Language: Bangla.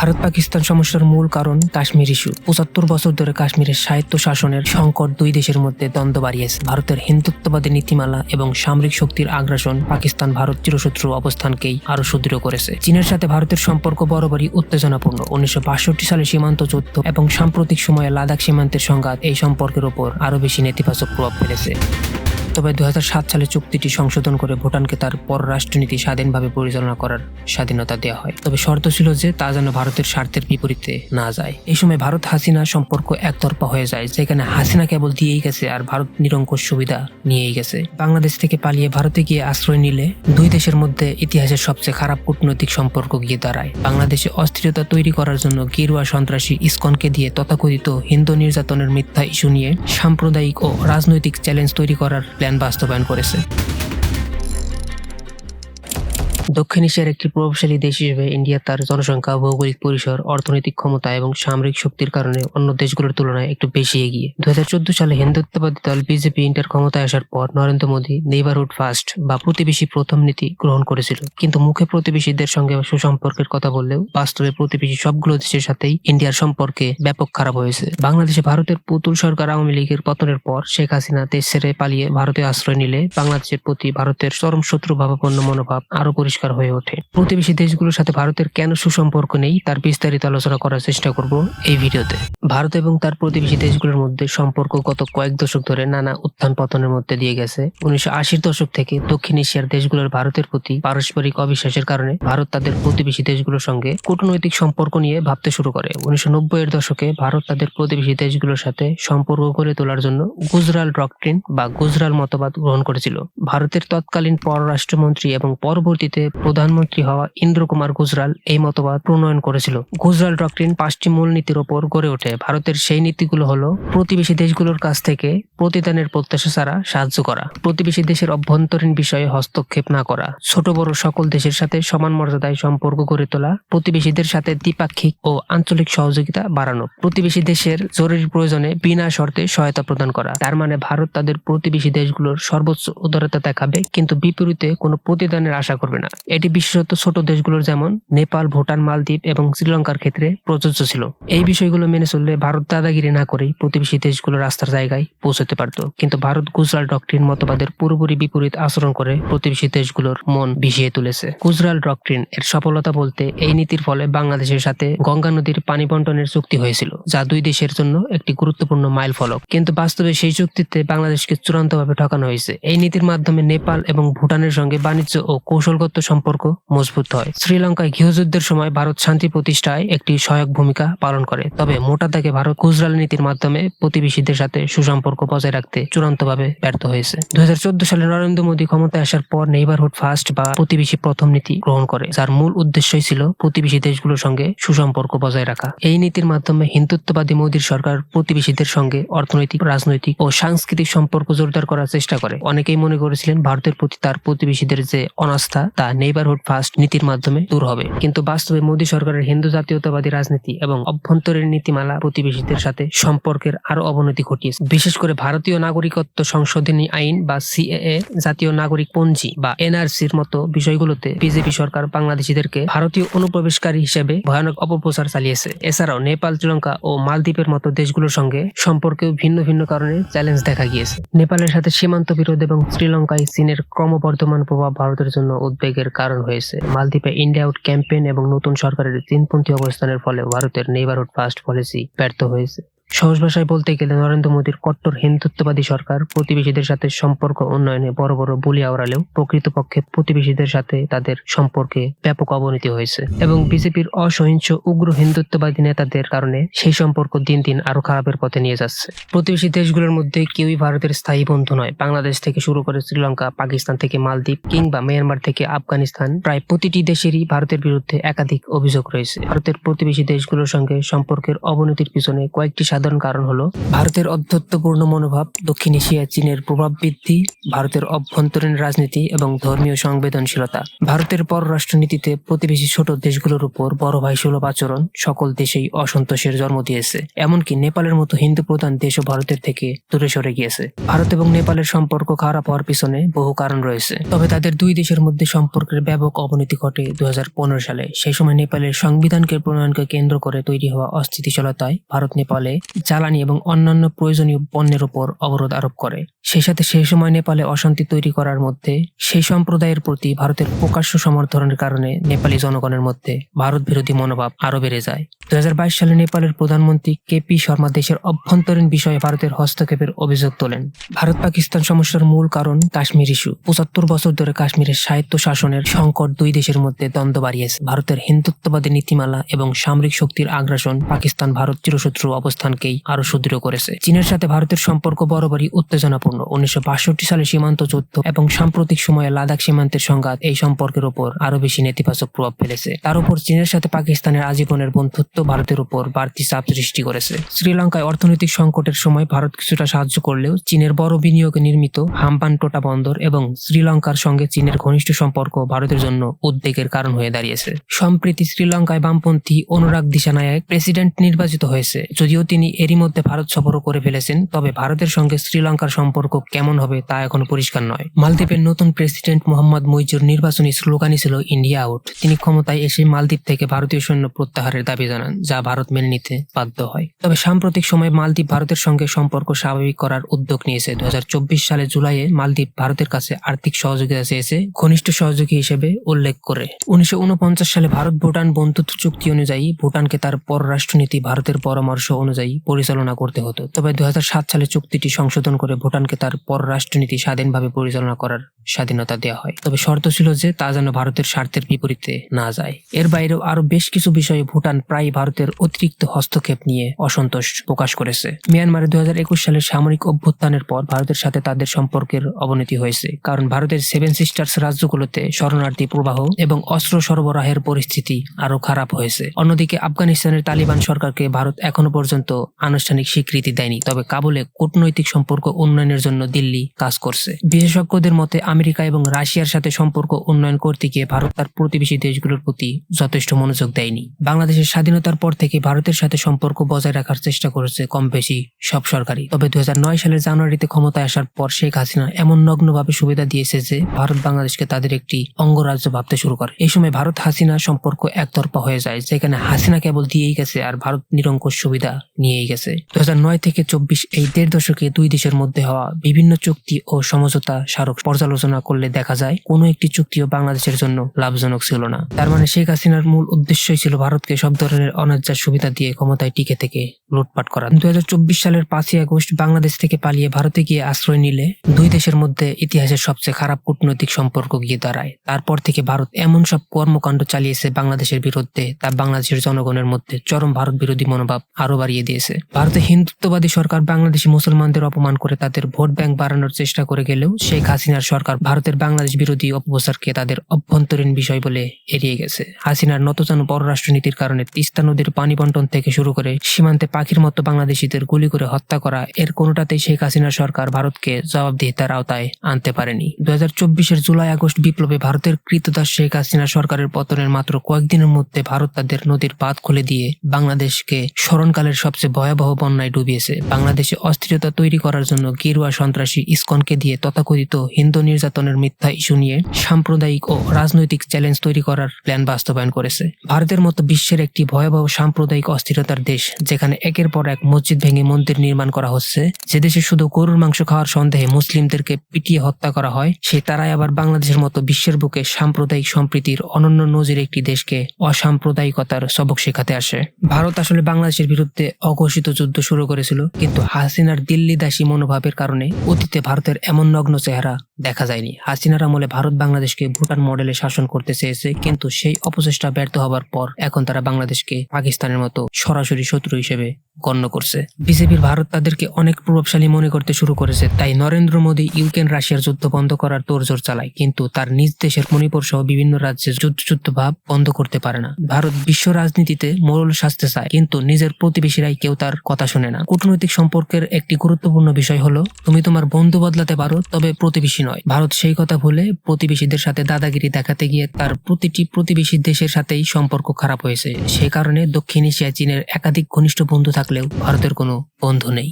ভারত পাকিস্তান সমস্যার মূল কারণ কাশ্মীর ইস্যু। পঁচাত্তর বছর ধরে কাশ্মীরের সাহিত্য শাসনের সংকট দুই দেশের মধ্যে দ্বন্দ্ব বাড়িয়েছে। ভারতের হিন্দুত্ববাদী নীতিমালা এবং সামরিক শক্তির আগ্রাসন পাকিস্তান ভারত চিরশত্রু অবস্থানকেই আরও সুদৃঢ় করেছে। চীনের সাথে ভারতের সম্পর্ক বরাবরই উত্তেজনাপূর্ণ। উনিশশো বাষট্টি সালে সীমান্ত যুদ্ধ এবং সাম্প্রতিক সময়ে লাদাখ সীমান্তের সংঘাত এই সম্পর্কের ওপর আরও বেশি নেতিবাচক প্রভাব ফেলেছে। তবে দুই হাজার সাত সালে চুক্তিটি সংশোধন করে ভুটানকে তার পররাষ্ট্রনীতি স্বাধীনভাবে পরিচালনা করার স্বাধীনতা দেওয়া হয়। তবে শর্ত ছিল যে তা যেন ভারতের স্বার্থের বিপরীতে না যায়। এই সময় ভারত হাসিনা সম্পর্ক একতরফা হয়ে যায়, যেখানে হাসিনা কেবল দিয়েই গেছে আর ভারত নিরঙ্কুশ সুবিধা নিয়েই গেছে। বাংলাদেশ থেকে পালিয়ে ভারতে গিয়ে আশ্রয় নিলে দুই দেশের মধ্যে ইতিহাসের সবচেয়ে খারাপ কূটনৈতিক সম্পর্ক গিয়ে দাঁড়ায়। বাংলাদেশে অস্থিরতা তৈরি করার জন্য গেরুয়া সন্ত্রাসী ইসকনকে দিয়ে তথাকথিত হিন্দু নির্যাতনের মিথ্যা ইস্যু নিয়ে সাম্প্রদায়িক ও রাজনৈতিক চ্যালেঞ্জ তৈরি করার প্ল্যান বাস্তবায়ন করেছে। দক্ষিণ এশিয়ার একটি প্রভাবশালী দেশ হিসেবে ইন্ডিয়া তার জনসংখ্যা, ভৌগোলিক পরিসর, অর্থনৈতিক ক্ষমতা এবং সামরিক শক্তির কারণে অন্য দেশগুলোর তুলনায় একটু বেশি এগিয়ে। দুহাজার চোদ্দ সালে হিন্দুত্ববাদী দল বিজেপি ইন্টার ক্ষমতায় আসার পর নরেন্দ্র মোদী নেইবারহুড ফার্স্ট বা প্রতিবেশী প্রথম নীতি গ্রহণ করেছিল। কিন্তু মুখে প্রতিবেশীদের সঙ্গে সুসম্পর্কের কথা বললেও বাস্তবে প্রতিবেশী সবগুলো দেশের সাথেই ইন্ডিয়ার সম্পর্কে ব্যাপক খারাপ হয়েছে। বাংলাদেশে ভারতের পুতুল সরকার আওয়ামী লীগের পতনের পর শেখ হাসিনা দেশ ছেড়ে পালিয়ে ভারতে আশ্রয় নিলে বাংলাদেশের প্রতি ভারতের চরম শত্রু ভাবাপন্ন মনোভাব আরও পরিষ্কার হয়ে ওঠে। প্রতিবেশী দেশগুলোর সাথে ভারতের কেন সুসম্পর্ক নেই, তার বিস্তারিত আলোচনা করার চেষ্টা করব এই ভিডিওতে। ভারত এবং তার প্রতিবেশী দেশগুলোর মধ্যে সম্পর্ক গত কয়েক দশক ধরে নানা উত্থান পতনের মধ্যে দিয়ে গেছে। উনিশশো আশির দশক থেকে দক্ষিণ এশিয়ার দেশগুলোর ভারতের প্রতি পারস্পরিক অবিশ্বাসের কারণে ভারত তাদের প্রতিবেশী দেশগুলোর সঙ্গে কূটনৈতিক সম্পর্ক নিয়ে ভাবতে শুরু করে। উনিশশো নব্বই এর দশকে ভারত তাদের প্রতিবেশী দেশগুলোর সাথে সম্পর্ক গড়ে তোলার জন্য গুজরাল ডক্ট্রিন বা গুজরাল মতবাদ গ্রহণ করেছিল। ভারতের তৎকালীন পররাষ্ট্রমন্ত্রী এবং পরবর্তীতে প্রধানমন্ত্রী হওয়া ইন্দ্র কুমার গুজরাল এই মতবাদ প্রণয়ন করেছিল। গুজরাল ডক্ট্রিন পাঁচটি মূলনীতির ওপর গড়ে ওঠে। ভারতের সেই নীতিগুলো হলো প্রতিবেশী দেশগুলোর কাছ থেকে প্রতিদানের প্রত্যাশা ছাড়া সাহায্য করা, প্রতিবেশী দেশের অভ্যন্তরীণ বিষয়ে হস্তক্ষেপ না করা, ছোট বড় সকল দেশের সাথে সমান মর্যাদায় সম্পর্ক গড়ে তোলা, প্রতিবেশীদের সাথে দ্বিপাক্ষিক ও আঞ্চলিক সহযোগিতা বাড়ানো, প্রতিবেশী দেশের জরুরি প্রয়োজনে বিনা শর্তে সহায়তা প্রদান করা। তার মানে ভারত তাদের প্রতিবেশী দেশগুলোর সর্বোচ্চ উদারতা দেখাবে, কিন্তু বিপরীতে কোনো প্রতিদানের আশা করবে না। এটি বিশেষত ছোট দেশগুলোর যেমন নেপাল, ভুটান, মালদ্বীপ এবং শ্রীলঙ্কার ক্ষেত্রে প্রযোজ্য ছিল। এই বিষয়গুলো মেনে চললে ভারত দাদাগিরি না করেই প্রতিবেশী দেশগুলো রাস্তার জায়গায় পৌঁছতে পারত। কিন্তু ভারত গুজরাল ডক্ট্রিন মতবাদের পুরোপুরি বিপরীত আচরণ করে প্রতিবেশী দেশগুলোর মন বিষিয়ে তুলেছে। গুজরাল ডক্ট্রিন এর সফলতা বলতে এই নীতির ফলে বাংলাদেশের সাথে গঙ্গা নদীর পানি বন্টনের চুক্তি হয়েছিল, যা দুই দেশের জন্য একটি গুরুত্বপূর্ণ মাইল ফলক কিন্তু বাস্তবে সেই চুক্তিতে বাংলাদেশকে চূড়ান্তভাবে ঠকানো হয়েছে। এই নীতির মাধ্যমে নেপাল এবং ভুটানের সঙ্গে বাণিজ্য ও কৌশলগত সম্পর্ক মজবুত হয়। শ্রীলঙ্কায় গৃহযুদ্ধের সময় ভারত শান্তি প্রতিষ্ঠায় একটি সহায়ক ভূমিকা পালন করে। তবে মোটা দাগে ভারত গুজরাল নীতির মাধ্যমে প্রতিবেশীদের সাথে সুসম্পর্ক বজায় রাখতে চূড়ান্তভাবে ব্যর্থ হয়েছে। দুই হাজার চোদ্দ সালে নরেন্দ্র মোদী ক্ষমতায় আসার পর নেইবারহুড ফার্স্ট বা প্রতিবেশী প্রথম নীতি গ্রহণ করে, যার মূল উদ্দেশ্যই ছিল প্রতিবেশী দেশগুলোর সঙ্গে সুসম্পর্ক বজায় রাখা। এই নীতির মাধ্যমে হিন্দুত্ববাদী মোদীর সরকার প্রতিবেশীদের সঙ্গে অর্থনৈতিক, রাজনৈতিক ও সাংস্কৃতিক সম্পর্ক জোরদার করার চেষ্টা করে। অনেকেই মনে করেছিলেন ভারতের প্রতি তার প্রতিবেশীদের যে অনাস্থা, তা নেইবারহুড ফার্স্ট নীতির মাধ্যমে দূর হবে। কিন্তু বাস্তবে মোদী সরকারের হিন্দু জাতীয়তাবাদী রাজনীতি এবং অভ্যন্তরীণ নীতিমালা প্রতিবেশীদের সাথে সম্পর্কের আরও অবনতি ঘটিয়েছে। বিশেষ করে ভারতীয় নাগরিকত্ব সংশোধনী আইন বা সিএএ, জাতীয় নাগরিক পঞ্জি বা এনআরসির মতো বিষয়গুলোতে বিজেপি সরকার বাংলাদেশিদেরকে ভারতীয় অনুপ্রবেশকারী হিসেবে ভয়ানক অপপ্রচার চালিয়েছে। এছাড়াও নেপাল, শ্রীলঙ্কা ও মালদ্বীপের মতো দেশগুলোর সঙ্গে সম্পর্কেও ভিন্ন ভিন্ন কারণে চ্যালেঞ্জ দেখা গিয়েছে। নেপালের সাথে সীমান্ত বিরোধ এবং শ্রীলঙ্কায় চীনের ক্রমবর্ধমান প্রভাব ভারতের জন্য উদ্বেগের কারণ হয়েছে। মালদ্বীপে ইন্ডিয়া আউট ক্যাম্পেইন এবং নতুন সরকারের তিনপন্থী অবস্থানের ফলে ভারতের নেইবারহুড ফার্স্ট পলিসি ব্যর্থ হয়েছে। সহজ ভাষায় বলতে গেলে নরেন্দ্র মোদীর কট্টর হিন্দুত্ববাদী সরকার প্রতিবেশীদের সাথে সম্পর্ক উন্নয়নে বড় বড় বুলি আওড়ালেও প্রকৃতপক্ষে প্রতিবেশীদের সাথে তাদের সম্পর্কে ব্যাপক অবনতি হয়েছে। এবং বিজেপির অসহিংস উগ্র হিন্দুত্ববাদী নেতাদের কারণে সেই সম্পর্ক দিন দিন আরও খারাপের পথে নিয়ে যাচ্ছে। প্রতিবেশী দেশগুলোর মধ্যে কেউই ভারতের স্থায়ী বন্ধু নয়। বাংলাদেশ থেকে শুরু করে শ্রীলঙ্কা, পাকিস্তান থেকে মালদ্বীপ কিংবা মিয়ানমার থেকে আফগানিস্তান প্রায় প্রতিটি দেশেরই ভারতের বিরুদ্ধে একাধিক অভিযোগ রয়েছে। ভারতের প্রতিবেশী দেশগুলোর সঙ্গে সম্পর্কের অবনতির পিছনে কয়েকটি সাধারণ কারণ হলো ভারতের অধ্যত্বপূর্ণ মনোভাব, দক্ষিণ এশিয়া, চীনের প্রভাব বৃদ্ধি, ভারতের অভ্যন্তরীণ রাজনীতি এবং ধর্মীয় সংবেদনশীলতা। ভারতের পররাষ্ট্রনীতিতে প্রতিবেশী ছোট দেশগুলোর উপর বড় ভাই সুলভ আচরণ সকল দেশেই অসন্তোষের জন্ম দিয়েছে। এমনকি নেপালের মতো হিন্দু প্রধান দেশও ভারতের থেকে দূরে সরে গিয়েছে। ভারত এবং নেপালের সম্পর্ক খারাপ হওয়ার পিছনে বহু কারণ রয়েছে। তবে তাদের দুই দেশের মধ্যে সম্পর্কের ব্যাপক অবনতি ঘটে দুই হাজার পনেরো সালে। সেই সময় নেপালের সংবিধানকে প্রণয়নকে কেন্দ্র করে তৈরি হওয়া অস্থিতিশীলতায় ভারত নেপালে জ্বালানি এবং অন্যান্য প্রয়োজনীয় পণ্যের উপর অবরোধ আরোপ করে। সেই সাথে সেই সময় নেপালে অশান্তি তৈরি করার মধ্যে, সেই সম্প্রদায়ের প্রতি ভারতের প্রকাশ্য সমর্থনের কারণে নেপালি জনগণের মধ্যে ভারত বিরোধী মনোভাব আরও বেড়ে যায়। দু সালে নেপালের প্রধানমন্ত্রী কেপি শর্মা দেশের অভ্যন্তরীণ বিষয়ে ভারতের হস্তক্ষেপের অভিযোগ তোলেন। ভারত পাকিস্তান সমস্যার মূল কারণ কাশ্মীর ইস্যু। পঁচাত্তর বছর ধরে কাশ্মীরের সাহিত্য শাসনের সংকট দুই দেশের মধ্যে দ্বন্দ্ব বাড়িয়েছে। ভারতের হিন্দুত্ববাদী নীতিমালা এবং সামরিক শক্তির আগ্রাসন পাকিস্তান ভারত চিরশত্রু অবস্থানকেই আরও সুদৃঢ় করেছে। চীনের সাথে ভারতের সম্পর্ক বরাবরই উত্তেজনাপূর্ণ। উনিশশো সালে সীমান্ত যুদ্ধ এবং সাম্প্রতিক সময়ে লাদাখ সীমান্তের সংঘাত এই সম্পর্কের উপর আরও বেশি নেতিবাচক প্রভাব ফেলেছে। তার উপর চীনের সাথে পাকিস্তানের আজীবনের বন্ধুত্ব ভারতের উপর বাড়তি চাপ সৃষ্টি করেছে। শ্রীলঙ্কায় অর্থনৈতিক সংকটের সময় ভারত কিছুটা সাহায্য করলেও চীনের বড় বিনিয়োগে নির্মিত হাম্পান টোটা বন্দর এবং শ্রীলঙ্কার সঙ্গে চীনের ঘনিষ্ঠ সম্পর্ক ভারতের জন্য উদ্বেগের কারণ হয়ে দাঁড়িয়েছে। সম্প্রতি শ্রীলঙ্কায় বামপন্থী অনুরাগ দিশানায়ক প্রেসিডেন্ট নির্বাচিত হয়েছে, যদিও তিনি এরই মধ্যে ভারত সফরও করে ফেলেছেন, তবে ভারতের সঙ্গে শ্রীলঙ্কার সম্পর্ক কেমন হবে তা এখনও পরিষ্কার নয়। মালদ্বীপের নতুন প্রেসিডেন্ট মোহাম্মদ মুইজুর নির্বাচনী স্লোগানই ছিল ইন্ডিয়া আউট তিনি ক্ষমতায় এসে মালদ্বীপ থেকে ভারতীয় সৈন্য প্রত্যাহারের দাবি জানান, যা ভারত মেনে নিতে বাধ্য হয়। তবে সাম্প্রতিক সময়ে মালদ্বীপ ভারতের সঙ্গে সম্পর্ক স্বাভাবিক করার উদ্যোগ নিয়েছে। দু হাজার চব্বিশ সালে জুলাইয়ে মালদ্বীপ ভারতের কাছে আর্থিক সহযোগিতা চেয়েছে, ঘনিষ্ঠ সহযোগী হিসেবে উল্লেখ করে। উনিশশো উনপঞ্চাশ সালে ভারত ভুটান বন্ধুত্ব চুক্তি অনুযায়ী ভুটানকে তার পররাষ্ট্রনীতি ভারতের পরামর্শ অনুযায়ী পরিচালনা করতে হতো। তবে দুই হাজার সাত সালে চুক্তিটি সংশোধন করে ভুটানকে তার পররাষ্ট্রনীতি স্বাধীনভাবে পরিচালনা করার স্বাধীনতা দেওয়া হয়। তবে শর্ত ছিল যে তা যেন ভারতের স্বার্থের বিপরীতে না যায়। এর বাইরেও আরও বেশ কিছু বিষয়ে ভুটান প্রায় ভারতের অতিরিক্ত হস্তক্ষেপ নিয়ে অসন্তোষ প্রকাশ করেছে। মিয়ানমারে দুই হাজার একুশ সালের সামরিক অভ্যুত্থানের পর ভারতের সাথে তাদের সম্পর্কের অবনতি হয়েছে। কারণ ভারতের সেভেন সিস্টার্স রাজ্যগুলোতে শরণার্থী প্রবাহ এবং অস্ত্র সরবরাহের পরিস্থিতি আরও খারাপ হয়েছে। অন্যদিকে আফগানিস্তানের তালিবান সরকারকে ভারত এখনও পর্যন্ত আনুষ্ঠানিক স্বীকৃতি দেয়নি, তবে কাবুলে কূটনৈতিক সম্পর্ক উন্নয়নের জন্য দিল্লি কাজ করছে। বিশেষজ্ঞদের মতে, আমেরিকা এবং রাশিয়ার সাথে সম্পর্ক উন্নয়ন করতে গিয়ে ভারত তার প্রতিবেশী দেশগুলোর প্রতি যথেষ্ট মনোযোগ দেয়নি। বাংলাদেশের স্বাধীনতার পর থেকে ভারতের সাথে সম্পর্ক বজায় রাখার চেষ্টা করেছে কম বেশি সব সরকারই। তবে দু হাজার নয় সালের জানুয়ারিতে ক্ষমতায় আসার পর শেখ হাসিনা এমন নগ্নভাবে সুবিধা দিয়েছে যে, ভারত বাংলাদেশকে তাদের একটি অঙ্গরাজ্য ভাবতে শুরু করে। এই সময় ভারত হাসিনা সম্পর্ক একতরফা হয়ে যায়, যেখানে হাসিনা কেবল দিয়েই গেছে আর ভারত নিরঙ্কুশ সুবিধা নিয়েই গেছে। দুই হাজার নয় থেকে চব্বিশ এই দেড় দশকে দুই দেশের মধ্যে হওয়া বিভিন্ন চুক্তি ও সমঝোতা স্মারক পর্যালোচনা করলে দেখা যায়, কোনো একটি চুক্তিও বাংলাদেশের জন্য লাভজনক ছিল না। তার মানে শেখ হাসিনার মূল উদ্দেশ্যই ছিল ভারতকে সব ধরনের অনার্যার সুবিধা দিয়ে ক্ষমতায় টিকে থেকে লুটপাট করা। দুই হাজার চব্বিশ সালের পাঁচই আগস্ট বাংলাদেশ থেকে পালিয়ে ভারতে গিয়ে আশ্রয় নিলে দুই দেশের মধ্যে ইতিহাসের সবচেয়ে খারাপ কূটনৈতিক সম্পর্ক গিয়ে দাঁড়ায়। তারপর থেকে ভারত এমন সব কর্মকাণ্ড চালিয়েছে বাংলাদেশের বিরুদ্ধে, তা বাংলাদেশের জনগণের মধ্যে চরম ভারত বিরোধী মনোভাব আরও বাড়িয়ে দিয়েছে। ভারতের হিন্দুত্ববাদী সরকার বাংলাদেশি মুসলমানদের অপমান করে তাদের ভোট ব্যাংক বাড়ানোর চেষ্টা করে গেলেও শেখ হাসিনার সরকার ভারতের বাংলাদেশ বিরোধী অপপ্রচারকে তাদের অভ্যন্তরীণ বিষয় বলে এড়িয়ে গেছে। হাসিনার নতজানু পররাষ্ট্রনীতির কারণে তিস্তা নদীর পানি বন্টন থেকে শুরু করে সীমান্তে পাখির মতো বাংলাদেশিদের গুলি করে হত্যা করা এর কোনোটাতেই শেখ হাসিনার সরকার ভারতকে জবাবদিহিতার আওতায় আনতে পারেনি। দু হাজার চব্বিশের জুলাই, আগস্ট বিপ্লবে ভারতের কৃতদাস শেখ হাসিনা সরকারের পতনের মাত্র কয়েকদিনের মধ্যে ভারত তাদের নদীর বাঁধ খুলে দিয়ে বাংলাদেশকে স্মরণকালের সবচেয়ে ভয়াবহ বন্যায় ডুবিয়েছে। বাংলাদেশে অস্থিরতা তৈরি করার জন্য গেরুয়া সন্ত্রাসী ইসকনকে দিয়ে তথাকথিত হিন্দু নির্যাতনের মিথ্যা ইস্যু নিয়ে সাম্প্রদায়িক ও রাজনৈতিক চ্যালেঞ্জ তৈরি করার প্ল্যান বাস্তবায়ন করেছে। ভারতের মতো বিশ্বের একটি ভয়াবহ সাম্প্রদায়িক অস্থিরতার দেশ, যেখানে একের পর এক মসজিদ ভেঙে মন্দির নির্মাণ করা হচ্ছে, যে দেশে শুধু গরুর মাংস খাওয়ার সন্দেহে মুসলিমদেরকে পিটিয়ে হত্যা করা হয়, সে তারাই আবার বাংলাদেশের মতো বিশ্বের বুকে সাম্প্রদায়িক সম্প্রীতির অনন্য নজির একটি দেশকে অসাম্প্রদায়িকতার সবক শেখাতে আসে। ভারত আসলে বাংলাদেশের বিরুদ্ধে অঘোষিত যুদ্ধ শুরু করেছিল। কিন্তু হাসিনার দিল্লি দাসী মনোভাবের কারণে অতীতে ভারতের এমন নগ্ন চেহারা দেখা যায়নি। হাসিনার আমলে ভারত বাংলাদেশকে ভুটান মডেলে শাসন করতে চেয়েছে, কিন্তু সেই অপচেষ্টা ব্যর্থ হবার পর এখন তারা বাংলাদেশকে পাকিস্তানের মতো সরাসরি শত্রু হিসেবে গণ্য করছে। বিজেপির ভারত তাদেরকে অনেক প্রভাবশালী মনে করতে শুরু করেছে, তাই নরেন্দ্র মোদী ইউক্রেন রাশিয়ার যুদ্ধ বন্ধ করার তোড়জোড় চালায়, কিন্তু তার নিজ দেশের মণিপুর সহ বিভিন্ন রাজ্যের যুদ্ধ যুদ্ধ ভাব বন্ধ করতে পারে না। ভারত বিশ্ব রাজনীতিতে মোরল সাজতে চায়, কিন্তু নিজের প্রতিবেশীরাই কেউ তার কথা শুনে না। কূটনৈতিক সম্পর্কের একটি গুরুত্বপূর্ণ বিষয় হলো, তুমি তোমার বন্ধু বদলাতে পারো, তবে প্রতিবেশী নয়। ভারত সেই কথা ভুলে প্রতিবেশীদের সাথে দাদাগিরি দেখাতে গিয়ে তার প্রতিটি প্রতিবেশী দেশের সাথেই সম্পর্ক খারাপ হয়েছে। সে কারণে দক্ষিণ এশিয়া চীনের একাধিক ঘনিষ্ঠ বন্ধু থাকলেও ভারতের কোনো বন্ধু নেই।